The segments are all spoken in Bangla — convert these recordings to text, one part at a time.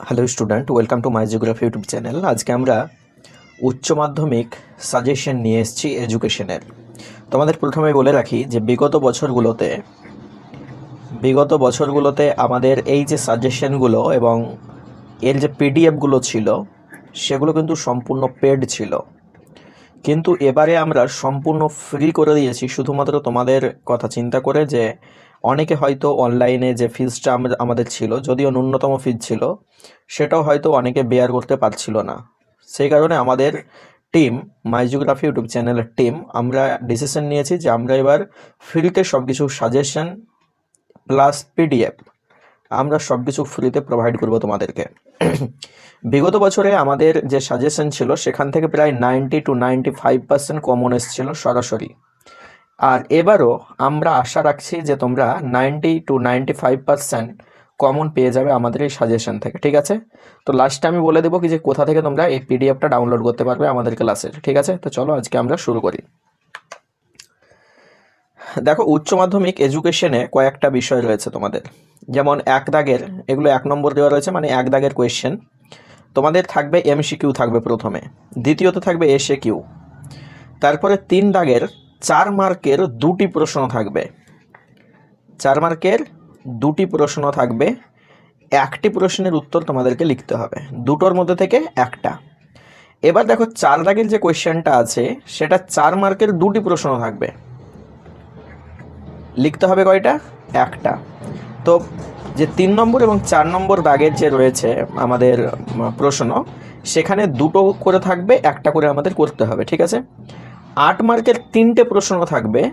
Hello student welcome to my geography YouTube channel আজকে আমরা উচ্চ মাধ্যমিক সাজেশন নিয়ে এসেছি এডুকেশনের তোমাদের প্রথমে বলে রাখি যে বিগত বছরগুলোতে বিগত বছরগুলোতে আমাদের এই যে সাজেশনগুলো এবং এর যে পিডিএফগুলো ছিল, সেগুলো কিন্তু সম্পূর্ণ পেড ছিল। কিন্তু এবারে আমরা সম্পূর্ণ ফ্রি করে দিয়েছি। শুধুমাত্র তোমাদের কথা চিন্তা করে যে অনেকে হয়তো অনলাইনে যে ফিজটা আমাদের ছিল, যদিও ন্যূনতম ফিজ ছিল, সেটাও হয়তো অনেকে বেয়ার করতে পারছিল না। সেই কারণে আমাদের টিম মাইজিওগ্রাফি ইউটিউব চ্যানেলের টিম আমরা ডিসিশন নিয়েছি যে আমরা এবার ফ্রিতে সব কিছু সাজেশন প্লাস পিডিএফ আমরা সব কিছু ফ্রিতে প্রোভাইড করব তোমাদেরকে। বিগত বছরে আমাদের যে সাজেশন ছিল, সেখান থেকে প্রায় ninety two ninety five percent common এসেছিল সরাসরি। আর এবারও আমরা আশা রাখছি যে তোমরা ninety two ninety five percent common পেয়ে যাবে আমাদের এই সাজেশন থেকে, ঠিক আছে? তো লাস্টে আমি বলে দেবো কি যে কোথা থেকে তোমরা এই পিডিএফটা ডাউনলোড করতে পারবে আমাদের ক্লাসের, ঠিক আছে? তো চলো আজকে আমরা শুরু করি। দেখো, উচ্চ মাধ্যমিক এডুকেশনে কয়েকটা বিষয় রয়েছে তোমাদের। যেমন এক দাগের, এগুলো এক নম্বর দেওয়া রয়েছে মানে এক দাগের কোয়েশ্চেন তোমাদের থাকবে এমসিকিউ থাকবে প্রথমে, দ্বিতীয়ত থাকবে এসে কিউ তারপরে তিন দাগের চার মার্কের দুটি প্রশ্ন থাকবে। চার মার্কের দুটি প্রশ্ন থাকবে। একটি প্রশ্নের উত্তর তোমাদেরকে লিখতে হবে। দুটোর মধ্যে থেকে একটা। এবার দেখো চার দাগের যে কোয়েশ্চেনটা আছে, সেটা চার মার্কের দুটি প্রশ্ন থাকবে। লিখতে হবে কয়টা? একটা। তো যে তিন নম্বর এবং চার নম্বর দাগের যে রয়েছে আমাদের প্রশ্ন, সেখানে দুটো করে থাকবে, একটা করে আমাদের করতে হবে, ঠিক আছে? আট মার্কের তিনটে প্রশ্ন থাকবে।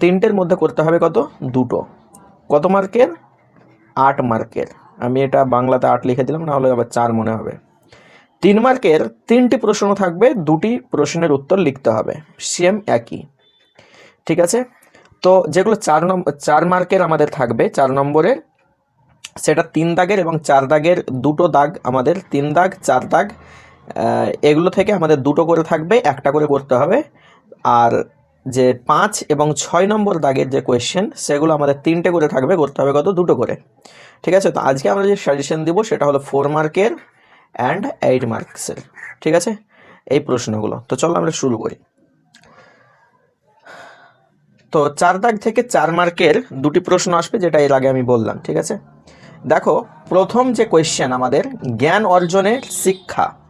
তিনটের মধ্যে করতে হবে কত? দুটো। কত মার্কের? আট মার্কের। আমি এটা বাংলাতে আট লিখে দিলাম, না হলে আবার চার মনে হবে। তিন মার্কের তিনটি প্রশ্ন থাকবে, দুটি প্রশ্নের উত্তর লিখতে হবে। সেম একই। ঠিক আছে? তো যেগুলো চার নম্বর চার মার্কের আমাদের থাকবে, চার নম্বরের, সেটা তিন দাগের এবং চার দাগের দুটো দাগ আমাদের, তিন দাগ, চার দাগ এগুলো থেকে আমাদের দুটো করে থাকবে, একটা করে করতে হবে। আর যে পাঁচ এবং ছয় নম্বর দাগের যে কোয়েশ্চেন সেগুলো আমাদের তিনটে করে থাকবে, করতে হবে কত? দুটো করে। ঠিক আছে? তো আজকে আমরা যে সাজেশন দিব, সেটা হলো ফোর মার্কের অ্যান্ড এইট মার্কসের ঠিক আছে? এই প্রশ্নগুলো। তো চলো আমরা শুরু করি। তো চার দাগ থেকে চার মার্কের দুটি প্রশ্ন আসবে, যেটা এর আগে আমি বললাম। ঠিক আছে? দেখো, প্রথম যে কোয়েশ্চেন আমাদের, জ্ঞান অর্জনের শিক্ষা।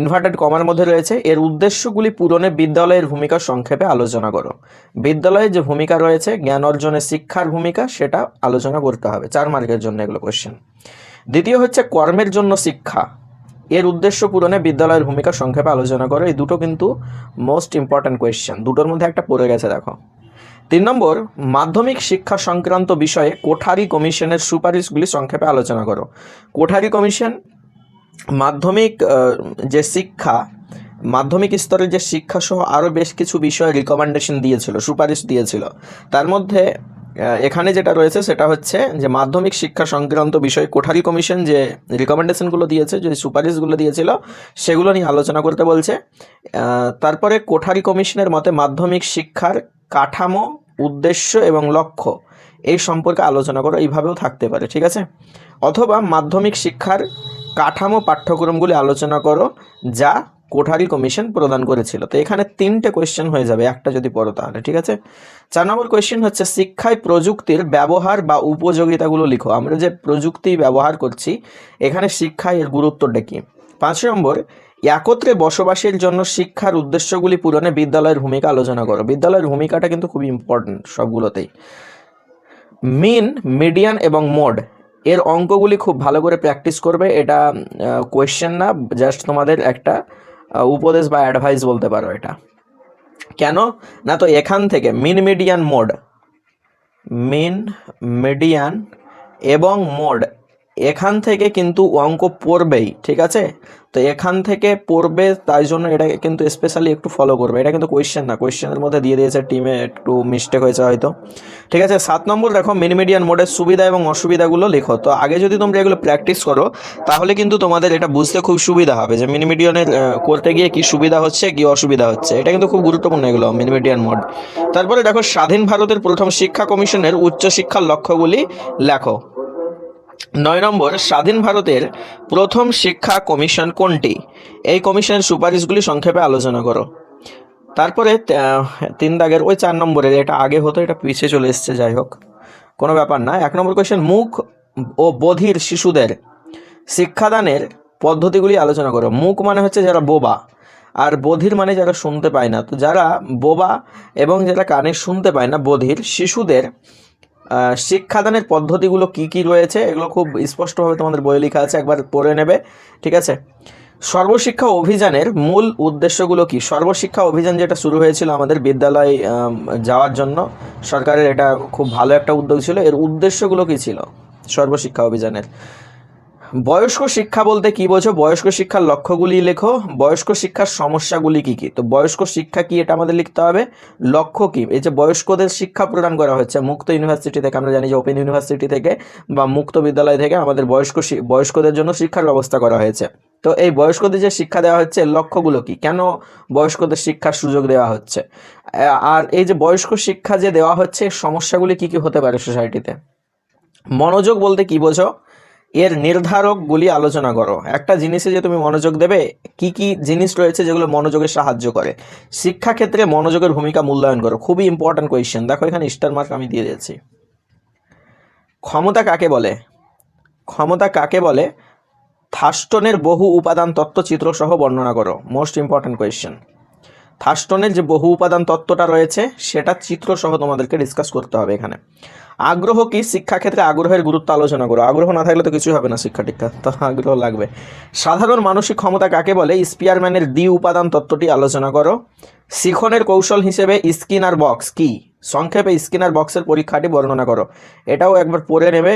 ইনভার্টেড কমার মধ্যে রয়েছে। এর উদ্দেশ্যগুলি পূরণে বিদ্যালয়ের ভূমিকা সংক্ষেপে আলোচনা করো। বিদ্যালয়ে যে ভূমিকা রয়েছে, জ্ঞান অর্জনের শিক্ষার ভূমিকা, সেটা আলোচনা করতে হবে। চার মার্কের জন্য এগুলো কোয়েশ্চেন দ্বিতীয় হচ্ছে কর্মের জন্য শিক্ষা। এর উদ্দেশ্য পূরণে বিদ্যালয়ের ভূমিকা সংক্ষেপে আলোচনা করো। এই দুটো কিন্তু মোস্ট ইম্পর্ট্যান্ট কোয়েশ্চেন দুটোর মধ্যে একটা পড়ে গেছে, দেখো। তিন নম্বর, মাধ্যমিক শিক্ষা সংক্রান্ত বিষয়ে কোঠারি কমিশনের সুপারিশগুলি সংক্ষেপে আলোচনা করো। কোঠারি কমিশন মাধ্যমিক যে শিক্ষা, মাধ্যমিক স্তরের যে শিক্ষা সহ আরও বেশ কিছু বিষয়ে রিকমেন্ডেশন দিয়েছিল, সুপারিশ দিয়েছিল। তার মধ্যে এখানে যেটা রয়েছে সেটা হচ্ছে যে মাধ্যমিক শিক্ষা সংক্রান্ত বিষয়ে কোঠারি কমিশন যে রিকমেন্ডেশনগুলো দিয়েছে, যে সুপারিশগুলো দিয়েছিল, সেগুলো নিয়ে আলোচনা করতে বলছে। তারপরে কোঠারি কমিশনের মতে মাধ্যমিক শিক্ষার কাঠামো, উদ্দেশ্য এবং লক্ষ্য এই সম্পর্কে আলোচনা করা এইভাবেও থাকতে পারে, ঠিক আছে? অথবা মাধ্যমিক শিক্ষার কাঠামো পাঠ্যক্রমগুলি আলোচনা করো, যা কোঠারি কমিশন প্রদান করেছিল। তো এখানে তিনটে কোয়েশ্চেন হয়ে যাবে, একটা যদি পড়ো তাহলে, ঠিক আছে? চার নম্বর কোয়েশ্চেন হচ্ছে, শিক্ষায় প্রযুক্তির ব্যবহার বা উপযোগিতাগুলো লিখো। আমরা যে প্রযুক্তি ব্যবহার করছি, এখানে শিক্ষায় এর গুরুত্বটা কি? পাঁচ নম্বর, একত্রে বসবাসের জন্য শিক্ষার উদ্দেশ্যগুলি পূরণে বিদ্যালয়ের ভূমিকা আলোচনা করো। বিদ্যালয়ের ভূমিকাটা কিন্তু খুবই ইম্পর্টেন্ট সবগুলোতেই। মিন মিডিয়ান এবং মোড এর অঙ্কগুলি খুব ভালো করে প্র্যাকটিস করবে, এটা কোয়েশ্চেন না জাস্ট তোমাদের একটা উপদেশ বা অ্যাডভাইস বলতে পারো এটা। কেন? না তো এখান থেকে mean median mode mean median এবং মোড এখান থেকে কিন্তু অঙ্ক পড়বেই, ঠিক আছে? তো এখান থেকে পড়বে, তাই জন্য এটাকে কিন্তু স্পেশালি একটু ফলো করবে। এটা কিন্তু কোয়েশ্চেন না কোয়েশ্চেনের মধ্যে দিয়ে দিয়েছে টিমে একটু মিস্টেক হয়েছে হয়তো। ঠিক আছে, সাত নম্বর দেখো মিনি মিডিয়ান মোডের সুবিধা এবং অসুবিধাগুলো লেখো। তো আগে যদি তোমরা এগুলো প্র্যাকটিস করো, তাহলে কিন্তু তোমাদের এটা বুঝতে খুব সুবিধা হবে যে মিনি মিডিয়ানের করতে গিয়ে কি সুবিধা হচ্ছে, কি অসুবিধা হচ্ছে। এটা কিন্তু খুব গুরুত্বপূর্ণ এগুলো মিনি মিডিয়ান মোড তারপরে দেখো, স্বাধীন ভারতের প্রথম শিক্ষা কমিশনের উচ্চশিক্ষার লক্ষ্যগুলি লেখো। নয় নম্বর, স্বাধীন ভারতের প্রথম শিক্ষা কমিশন কোনটি? এই কমিশনের সুপারিশগুলি সংক্ষেপে আলোচনা করো। তারপরে তিন দাগের ওই চার নম্বরের, এটা আগে হতো, এটা পিছিয়ে চলে এসছে, যাই হোক। কোনো ব্যাপার না। এক নম্বর কোয়েশ্চেন মুখ ও বধির শিশুদের শিক্ষাদানের পদ্ধতিগুলি আলোচনা করো। মুখ মানে হচ্ছে যারা বোবা, আর বধির মানে যারা শুনতে পায় না। তো যারা বোবা এবং যারা কানে শুনতে পায় না, বধির শিশুদের শিক্ষাদানের পদ্ধতিগুলো কি কি রয়েছে এগুলো খুব স্পষ্টভাবে তোমাদের বইয়ে লেখা আছে, একবার পড়ে নেবে, ঠিক আছে? সর্বশিক্ষা অভিযানের মূল উদ্দেশ্যগুলো কি? সর্বশিক্ষা অভিযান যেটা শুরু হয়েছিল আমাদের বিদ্যালয় যাওয়ার জন্য সরকারের এটা খুব ভালো একটা উদ্যোগ ছিল। এর উদ্দেশ্যগুলো কি ছিল সর্বশিক্ষা অভিযানের? বয়স্ক শিক্ষা বলতে কি বোঝো? বয়স্ক শিক্ষার লক্ষ্যগুলি লেখো। বয়স্ক শিক্ষার সমস্যাগুলি কি কি? তো বয়স্ক শিক্ষা কি এটা আমাদের লিখতে হবে? লক্ষ্য কি? এই যে বয়স্কদের শিক্ষা প্রদান করা হচ্ছে, মুক্ত ইউনিভার্সিটি থেকে আমরা জানি যে ওপেন ইউনিভার্সিটি থেকে বা মুক্ত বিদ্যালয় থেকে আমাদের বয়স্ক বয়স্কদের জন্য শিক্ষার ব্যবস্থা করা হয়েছে। তো এই বয়স্কদের যে শিক্ষা দেওয়া হচ্ছে, লক্ষ্যগুলো কি? কেন বয়স্কদের শিক্ষার সুযোগ দেওয়া হচ্ছে? আর এই যে বয়স্ক শিক্ষা যে দেওয়া হচ্ছে, সমস্যাগুলি কি কি হতে পারে সোসাইটিতে মনোযোগ বলতে কি বোঝো? এর নির্ধারকগুলি আলোচনা করো। একটা জিনিসে যে তুমি মনোযোগ দেবে, কি কি জিনিস রয়েছে যেগুলো মনোযোগে সাহায্য করে? শিক্ষাক্ষেত্রে মনোযোগের ভূমিকা মূল্যায়ন করো। খুবই ইম্পর্ট্যান্ট কোয়েশ্চেন দেখো, এখানে স্টার মার্ক আমি দিয়ে দিয়েছি। ক্ষমতা কাকে বলে? ক্ষমতা কাকে বলে? থাস্টনের বহু উপাদান তত্ত্বচিত্র সহ বর্ণনা করো। মোস্ট ইম্পর্ট্যান্ট কোয়েশ্চেন থাস্টনের যে বহু উপাদান তত্ত্বটা রয়েছে, সেটা চিত্র সহ তোমাদেরকে ডিসকাস করতে হবে এখানে। আগ্রহ কি? শিক্ষাক্ষেত্রে আগ্রহের গুরুত্ব আলোচনা করো। আগ্রহ না থাকলে তো কিছুই হবে না শিক্ষা টিক্ষা তো আগ্রহ লাগবে। সাধারণ মানসিক ক্ষমতা কাকে বলে? স্পিয়ারম্যানের দ্বি উপাদান তত্ত্বটি আলোচনা করো। শিখনের কৌশল হিসেবে স্কিনার বক্স কি? সংক্ষেপে স্কিনার বক্সের পরীক্ষাটি বর্ণনা করো। এটাও একবার পড়ে নেবে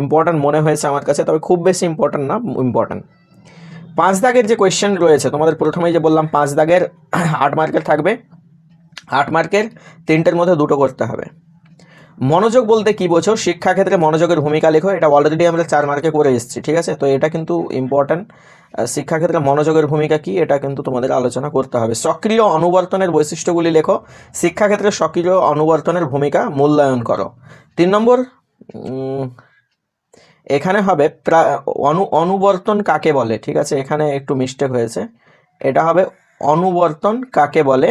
ইম্পর্ট্যান্ট মনে হয়েছে আমার কাছে, তবে খুব বেশি ইম্পর্ট্যান্ট না ইম্পর্ট্যান্ট পাঁচ দাগের যে কোয়েশ্চেন রয়েছে, তোমাদের প্রথমেই যে বললাম, পাঁচ দাগের আট মার্কের থাকবে। আট মার্কের তিনটের মধ্যে দুটো করতে হবে। মনোযোগ বলতে কি বোঝো? শিক্ষাক্ষেত্রে মনোযোগের ভূমিকা লেখো, এটা অলরেডি আমরা চার মার্কে করে এসেছি, ঠিক আছে? তো এটা কিন্তু ইম্পর্ট্যান্ট শিক্ষাক্ষেত্রে মনোযোগের ভূমিকা কি, এটা কিন্তু তোমাদের আলোচনা করতে হবে। সক্রিয় অনুবর্তনের বৈশিষ্ট্যগুলি লেখো। শিক্ষাক্ষেত্রে সক্রিয় অনুবর্তনের ভূমিকা মূল্যায়ন করো। তিন নম্বর এখানে হবে অনু, অনুবর্তন কাকে বলে? ঠিক আছে, এখানে একটু মিস্টেক হয়েছে। এটা হবে অনুবর্তন কাকে বলে?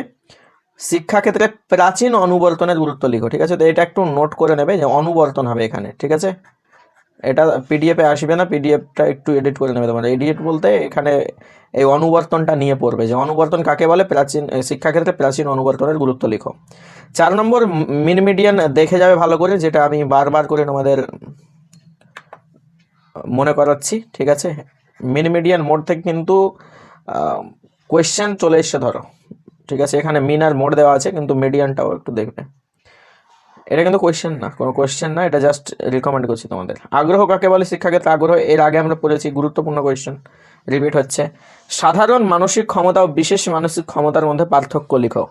শিক্ষাক্ষেত্রে প্রাচীন অনুবর্তনের গুরুত্ব লিখো, ঠিক আছে? তো এটা একটু নোট করে নেবে যে অনুবর্তন হবে এখানে, ঠিক আছে? এটা পিডিএফে আসবে না পিডিএফটা একটু এডিট করে নেবে তোমার এডিট বলতে এখানে এই অনুবর্তনটা নিয়ে পড়বে যে অনুবর্তন কাকে বলে? প্রাচীন, শিক্ষাক্ষেত্রে প্রাচীন অনুবর্তনের গুরুত্ব লিখো। চার নম্বর মিন মিডিয়ান দেখে যাবে ভালো করে, যেটা আমি বারবার করে তোমাদের মনে করাচ্ছি, ঠিক আছে? মিন মিডিয়ান মোড থেকে কিন্তু কোয়েশ্চেন চলে এসছে ধরো, ঠিক আছে? এখানে মিন আর মোড দেওয়া আছে, কিন্তু মিডিয়ানটাও একটু দেখবে। এটা কিন্তু কোয়েশ্চেন না, কোনো কোয়েশ্চেন না, এটা জাস্ট রিকমেন্ড করছি তোমাদের। আগ্রহ কাকে বলে শিক্ষাক্ষেত্রে? আগ্রহ, এর আগে আমরা পড়েছি, গুরুত্বপূর্ণ কোয়েশ্চেন রিপিট হচ্ছে। সাধারণ মানসিক ক্ষমতা ও বিশেষ মানসিক ক্ষমতার মধ্যে পার্থক্য লিখো।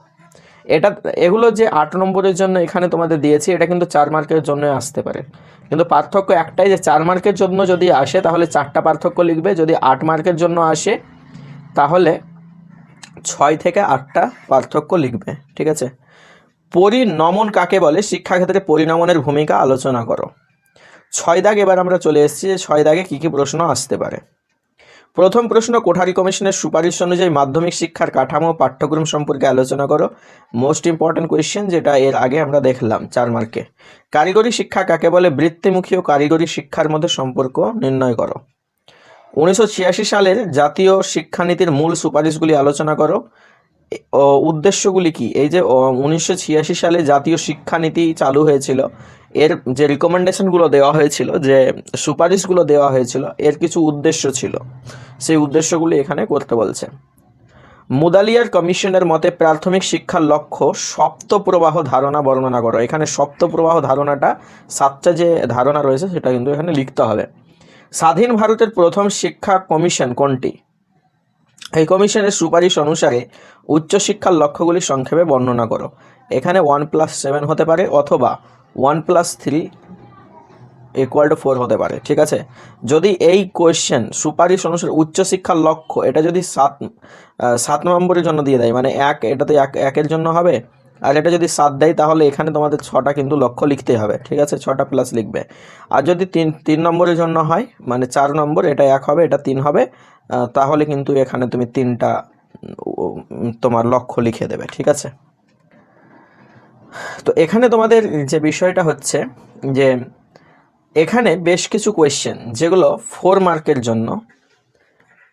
এটা, এগুলো যে আট নম্বরের জন্য এখানে তোমাদের দিয়েছি, এটা কিন্তু চার মার্কের জন্য আসতে পারে। কিন্তু পার্থক্য একটাই যে চার মার্কের জন্য যদি আসে, তাহলে চারটা পার্থক্য লিখবে। যদি আট মার্কের জন্য আসে, তাহলে ছয় থেকে আটটা পার্থক্য লিখবে, ঠিক আছে? পরিণমন কাকে বলে? শিক্ষাক্ষেত্রে পরিণমনের ভূমিকা আলোচনা করো। ছয় দাগ এবার আমরা চলে এসেছি যে ছয় দাগে কী কী প্রশ্ন আসতে পারে। প্রথম প্রশ্ন কোঠারি কমিশনের সুপারিশ অনুযায়ী মাধ্যমিক শিক্ষার কাঠামো, পাঠ্যক্রম সম্পর্কে আলোচনা করো। মোস্ট ইম্পর্ট্যান্ট কোয়েশ্চেন যেটা এর আগে আমরা দেখলাম, চার মার্কে কারিগরি শিক্ষা কাকে বলে? বৃত্তিমুখী ও কারিগরি শিক্ষার মধ্যে সম্পর্ক নির্ণয় করো। উনিশশো ছিয়াশি সালের জাতীয় শিক্ষানীতির মূল সুপারিশগুলি আলোচনা করো। উদ্দেশ্যগুলি কি? এই যে উনিশশো ছিয়াশি সালে জাতীয় শিক্ষানীতি চালু হয়েছিল। এর যে রিকমেন্ডেশনগুলো দেওয়া হয়েছিল, যে সুপারিশগুলো দেওয়া হয়েছিল, এর কিছু উদ্দেশ্য ছিল। সেই উদ্দেশ্যগুলি এখানে করতে বলছে। মুদালিয়ার কমিশনের মতে প্রাথমিক শিক্ষার লক্ষ্য সপ্ত প্রবাহ ধারণা বর্ণনা করো। এখানে সপ্ত প্রবাহ ধারণাটা, সাতটা যে ধারণা রয়েছে, সেটা কিন্তু এখানে লিখতে হবে। স্বাধীন ভারতের প্রথম শিক্ষা কমিশন কোনটি? এই কমিশনের সুপারিশ অনুসারে উচ্চশিক্ষার লক্ষ্যগুলি সংক্ষেপে বর্ণনা করো। এখানে ওয়ান প্লাস সেভেন হতে পারে অথবা one plus three equal to four হতে পারে, ঠিক আছে? যদি এই কোয়েশ্চেন সুপারিশ অনুসারে উচ্চশিক্ষার লক্ষ্য এটা যদি সাত সাত নম্বরের জন্য দিয়ে দেয় মানে এক এটাতে এক, একের জন্য হবে, আর এটা যদি সাত দেয় তাহলে এখানে তোমাদের ছটা কিন্তু লক্ষ্য লিখতে হবে, ঠিক আছে? ছটা প্লাস লিখবে। আর যদি তিন তিন নম্বরের জন্য হয় মানে চার নম্বর, এটা এক হবে, এটা তিন হবে তাহলে কিন্তু এখানে তুমি তিনটা তোমার লক্ষ্য লিখে দেবে, ঠিক আছে? তো এখানে তোমাদের যে বিষয়টা হচ্ছে যে, এখানে বেশ কিছু কোয়েশ্চেন যেগুলো ফোর মার্কের জন্য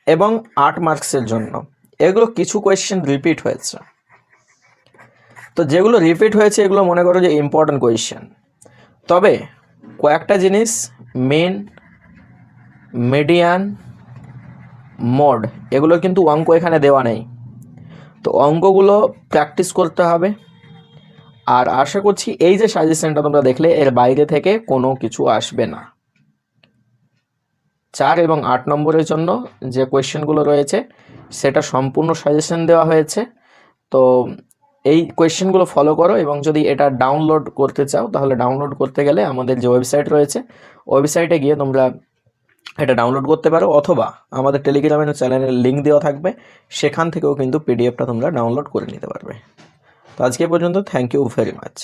এবং আট মার্কসের জন্য। এগুলো কিছু কোয়েশ্চেন রিপিট হয়েছে। তো যেগুলো রিপিট হয়েছে, এগুলো মনে করো যে ইম্পর্ট্যান্ট কোয়েশ্চেন তবে কয়েকটা জিনিস মেন মিডিয়ান মোড এগুলোর কিন্তু অঙ্ক এখানে দেওয়া নেই। তো অঙ্কগুলো প্র্যাকটিস করতে হবে। আর আশা করছি এই যে সাজেশনটা তোমরা দেখলে, এর বাইরে থেকে কোনো কিছু আসবে না। চার এবং আট নম্বরের জন্য যে কোয়েশ্চেনগুলো রয়েছে, সেটা সম্পূর্ণ সাজেশন দেওয়া হয়েছে। তো এই কোয়েশ্চেনগুলো ফলো করো এবং যদি এটা ডাউনলোড করতে চাও, তাহলে ডাউনলোড করতে গেলে আমাদের যে ওয়েবসাইট রয়েছে ওয়েবসাইটে গিয়ে তোমরা এটা ডাউনলোড করতে পারো অথবা আমাদের টেলিগ্রামের চ্যানেলের লিঙ্ক দেওয়া থাকবে। সেখান থেকেও কিন্তু পিডিএফটা তোমরা ডাউনলোড করে নিতে পারবে। তো আজকে পর্যন্ত থ্যাংক ইউ ভেরি মাচ